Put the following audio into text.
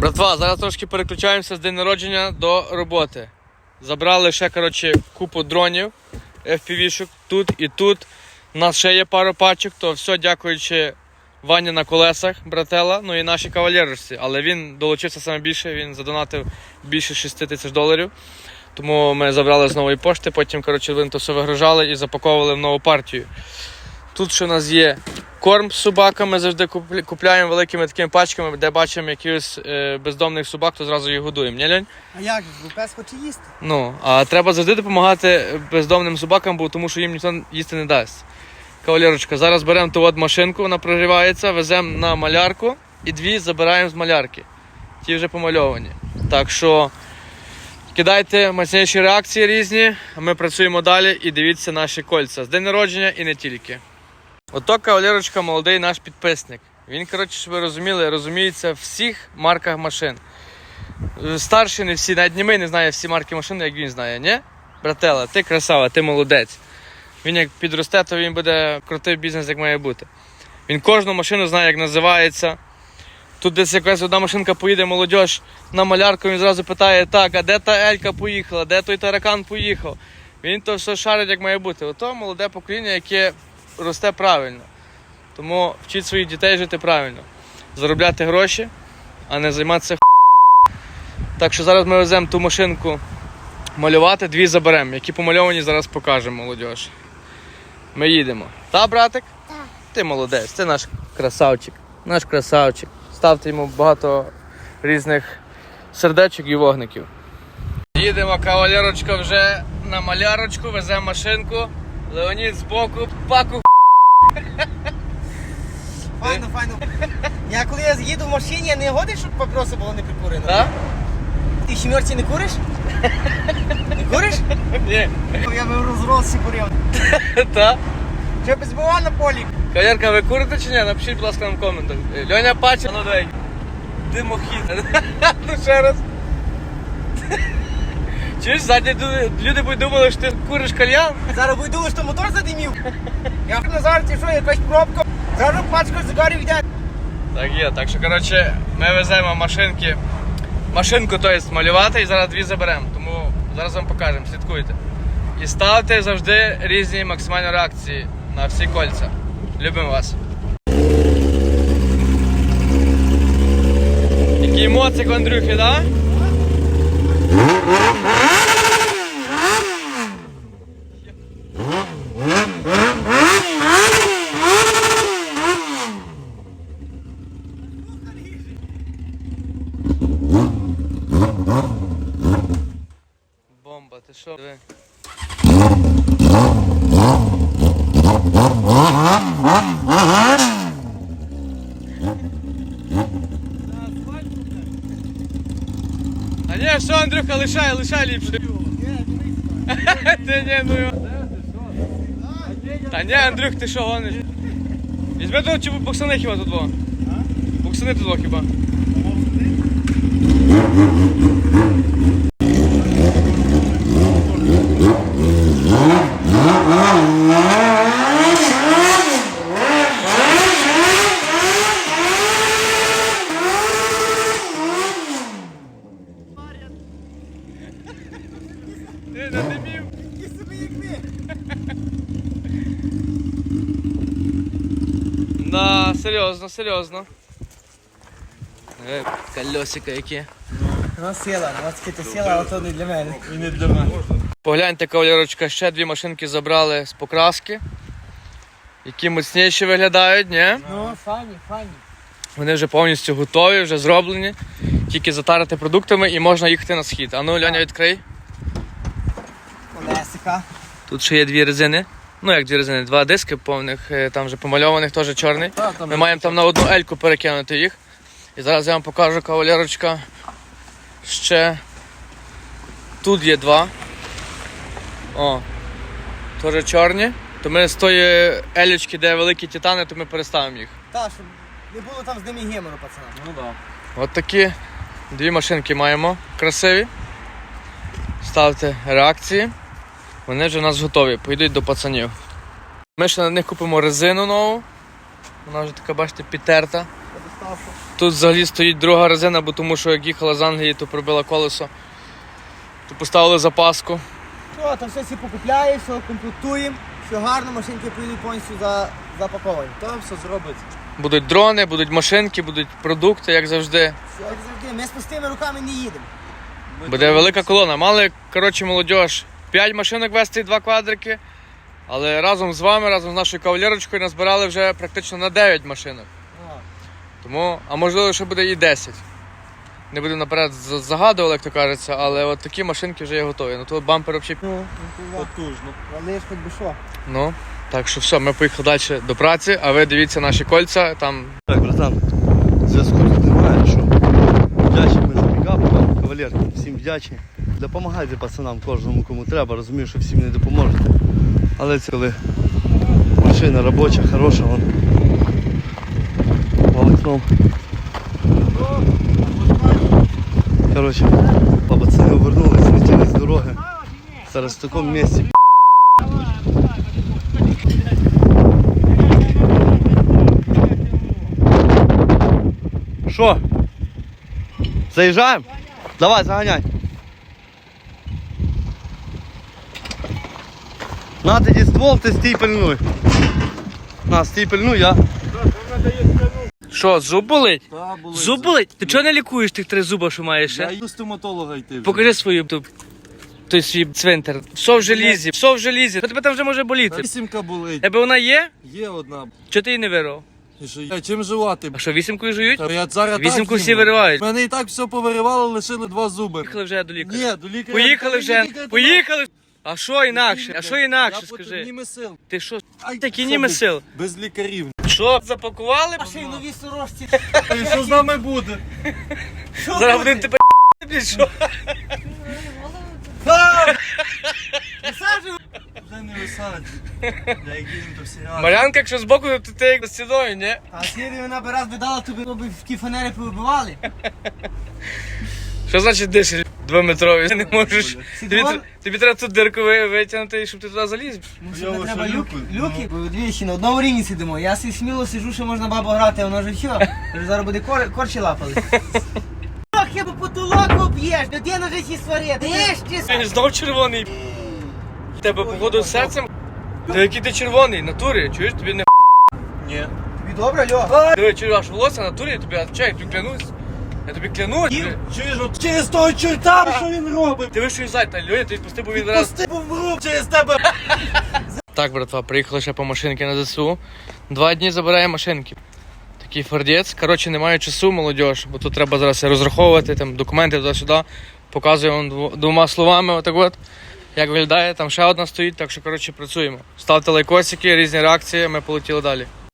Братва, зараз трошки переключаємося з день народження до роботи. Забрали ще коротше, купу дронів, FPV-шок тут і тут. У нас ще є пару пачок, то все дякуючи Вані на колесах, братела, ну і нашій кавалерочці. Але він долучився саме більше, він задонатив більше 6 тисяч доларів. Тому ми забрали з нової пошти, потім коротше, то все вигружали і запаковували в нову партію. Тут ще у нас є корм з собаками, завжди купляємо великими такими пачками, де бачимо якихось е, бездомних собак, то зразу їх годуємо. Ні, Льонь? А як же, пес хоче їсти? Ну, а треба завжди допомагати бездомним собакам, бо тому що їм ніхто їсти не дасть. Кавалерочка, зараз беремо ту от машинку, вона прогрівається, веземо на малярку і дві забираємо з малярки. Ті вже помальовані. Так що кидайте мощніші реакції різні, а ми працюємо далі і дивіться наші кольця. З день народження і не тільки. Ото кавалерочка, молодий наш підписник. Він, коротше, щоб ви розуміли, розуміється в всіх марках машин. Е, Старші не всі, навіть німий не знає всі марки машин, як він знає, ні? Братела, ти красава, ти молодець. Він як підросте, то він буде крутий бізнес, як має бути. Він кожну машину знає, як називається. Тут десь якась одна машинка поїде, молодь на малярку, він зразу питає, так, а де та Елька поїхала, де той таракан поїхав. Він то все шарить, як має бути. Ото молоде покоління, яке росте правильно. Тому вчіть своїх дітей жити правильно. Заробляти гроші, а не займатися так що зараз ми веземо ту машинку малювати, дві заберемо. Які помальовані, зараз покажемо, молодь. Ми їдемо. Та, братик? Так. Ти молодець, ти наш красавчик. Наш красавчик. Ставте йому багато різних сердечок і вогників. Їдемо, кавалерочка, вже на малярочку, веземо машинку. Леонід збоку, паку. Файно, файно. Я коли я їду в машині, я не годин, щоб попроси було не прикурено. Так? Ти сімерці не куриш? Не куриш? Ні. Я би розросся курив. Так? Що без бува на полі? Кавалерка, ви курите чи ні? Напишіть, будь ласка, нам в коментах. Е, Льоня паче, ну дай. Димохід. ну ще раз. Чуєш, ззаді люди, люди будуть думали, що ти куриш кальян? Зараз будуть думати, що мотор задимів. Я на зараз що якась пробка. Зараз пачка сигарів йде. Так є, так що, коротше, ми веземо машинки. Машинку, то є, малювати і зараз дві заберемо. Тому зараз вам покажемо, слідкуйте. І ставте завжди різні максимальні реакції на всі кольця. Любимо вас. Які емоції Андрюхи, да? Бомба, ти що? Диви. А ні, що, Андрюха, лишай, лишай ліпше. Ти ні, ну його. Та ні, Андрюх, ти що гониш? Візьми того чи боксани хіба тут два? Боксани тут два хіба? Ти надимів. Такі собі, як ми. Да, серйозно, серйозно. Е, Колесика які. Ну сила, ну таки то сила, але то не для мене. І не для мене. Погляньте, кавалерочка, ще дві машинки забрали з покраски. Які міцніші виглядають, ні? Ну, фані, фані. Вони вже повністю готові, вже зроблені. Тільки затарити продуктами і можна їхати на схід. А ну, Льоня, відкрий. Колесика. Тут ще є дві резини. Ну, як дві резини, два диски повних, е, там вже помальованих, теж чорний. Ми маємо там на одну ельку перекинути їх. І зараз я вам покажу кавалерочка. Ще тут є два. О, теж чорні. То ми з тої елючки, де великі титани, то ми переставимо їх. Так, щоб не було там з ними гемору, пацана. Ну так. От такі дві машинки маємо красиві. Ставте реакції. Вони вже у нас готові, поїдуть до пацанів. Ми ще на них купимо резину нову. Вона вже така, бачите, підтерта. Тут взагалі стоїть друга резина, бо тому що як їхала з Англії, то пробила колесо. То поставили запаску. Що, там все всі покупляє, все комплектуємо, все гарно, машинки поїдуть повністю за, запаковані. Там все зробить. Будуть дрони, будуть машинки, будуть продукти, як завжди. Все, як завжди, ми з пустими руками не їдемо. Буде велика колона. Мали, коротше, молодь, 5 машинок вести і 2 квадрики. Але разом з вами, разом з нашою кавалерочкою назбирали вже практично на 9 машинок. Тому, а можливо, ще буде і 10. Не буду наперед загадувати, як то кажеться, але от такі машинки вже є готові. Ну тут бампер взагалі. Ну, Потужно. але ж хоч би що. Ну, так що все, ми поїхали далі до праці, а ви дивіться наші кольця, там Так, братан, зв'язку тут немає, що вдячні ми за пікап, кавалерки, всім вдячні. Допомагайте пацанам, кожному кому треба, розумію, що всім не допоможете. Але це коли машина робоча, хороша, вон. Волокном. Коротше, пацани повернулись, злетіли з дороги. Зараз в такому місці. Що? Заїжджаємо? Давай, заганяй. На тоді ствол, ти стій пильнуй. На, стій пильнуй, я. Що, зуб болить? Та, були. Зуб болить? Ти чого не лікуєш тих три зуба, що маєш? Я ще? йду стоматолога йти. вже. Покажи свою ту, той свій цвинтар. Все в желізі, все в желізі. Що тебе там вже може боліти? Вісімка болить. Тебе вона є? Є одна. Чого ти її не вирвав? І що, я Чим жувати? А що, вісімкою жують? Та Я зараз Вісімку так всі їм. виривають. Мене і так все повиривало, лишили два зуби. Поїхали вже до лікаря. Ні, до лікаря. Поїхали вже. Поїхали. А що інакше? А що інакше, Я скажи? сил. Ти що? Ай, Такі німи без- сил. Без лікарів. Що, запакували? А ще й нові сорочці. І що з нами буде? Зараз будемо тебе блін, що? Висаджуй. Вже не висаджу. Я як їдемо, то разом. Марянка, якщо збоку, то ти як за стіною, ні? А сірі вона би раз би дала, тобі би в ті фанери повибивали. Що значить дишиш двометрові? Ти не можеш. Тобі, тр- тобі треба тут дирку ви- витягнути, щоб ти туди заліз. Ну, Я що, не треба люки, люки? ну. Люки? Бо двічі на одному рівні сидимо. Я си сміло сижу, що можна бабу грати, а воно вже все. Вже зараз буде кор, корчі лапали. Ох, я би потолок об'єш, людина вже сі сварить. Де ж ти? Він знов червоний. В Тебе походу з серцем. Та який ти червоний, натурі, чуєш, тобі не Ні. Тобі добре, Льо? Диви, чуєш, аж волосся натурі, я тобі отвечаю, я тобі клянусь. Я тобі клянусь. Їм, Ти- чуєш, от через того чорта, що він робить? Ти вийшов із зайта, Льоня, ти відпусти, бо він раз. Пусти, бо вмру через тебе. Так, братва, приїхали ще по машинки на ЗСУ. Два дні забираємо машинки. Такий фордець. Коротше, немає часу, молодь, бо тут треба зараз розраховувати там, документи туди-сюди. Показую вам дво- двома словами, отак от, як виглядає. Там ще одна стоїть, так що коротше працюємо. Ставте лайкосики, різні реакції, ми полетіли далі.